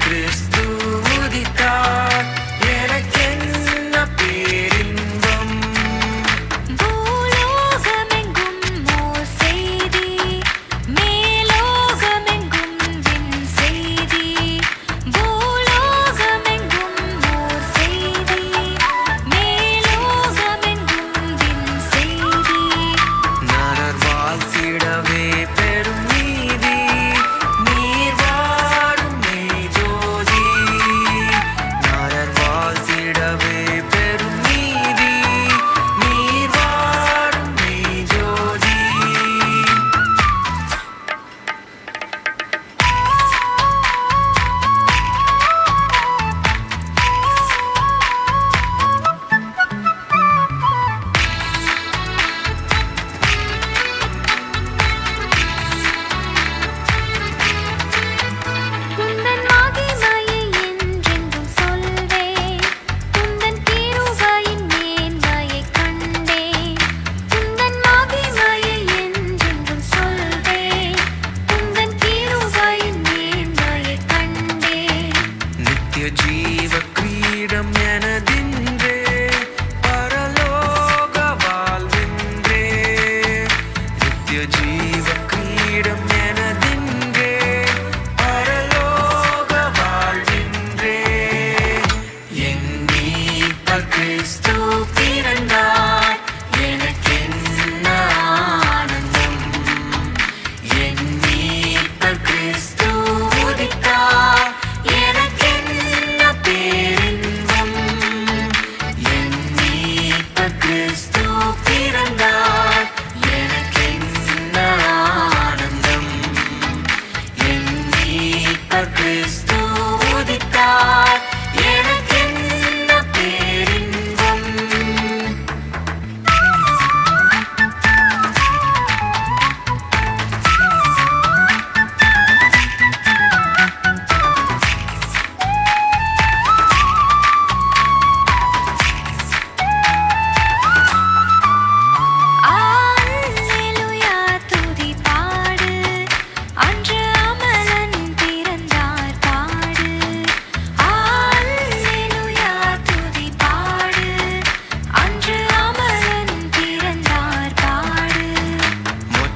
triste.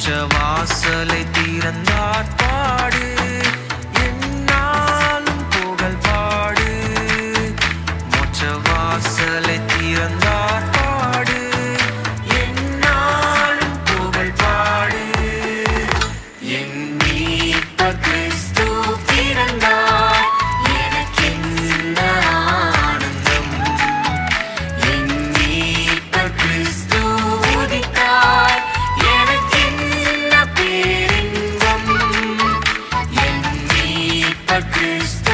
மோட்ச வாசலை திறந்தாட்பாடு என்னாலும் புகழ் பாடு. மோட்ச வாசலை திறந்தாட்பாடு என்னாலும் புகழ் பாடு. என் மீட்பக்கு like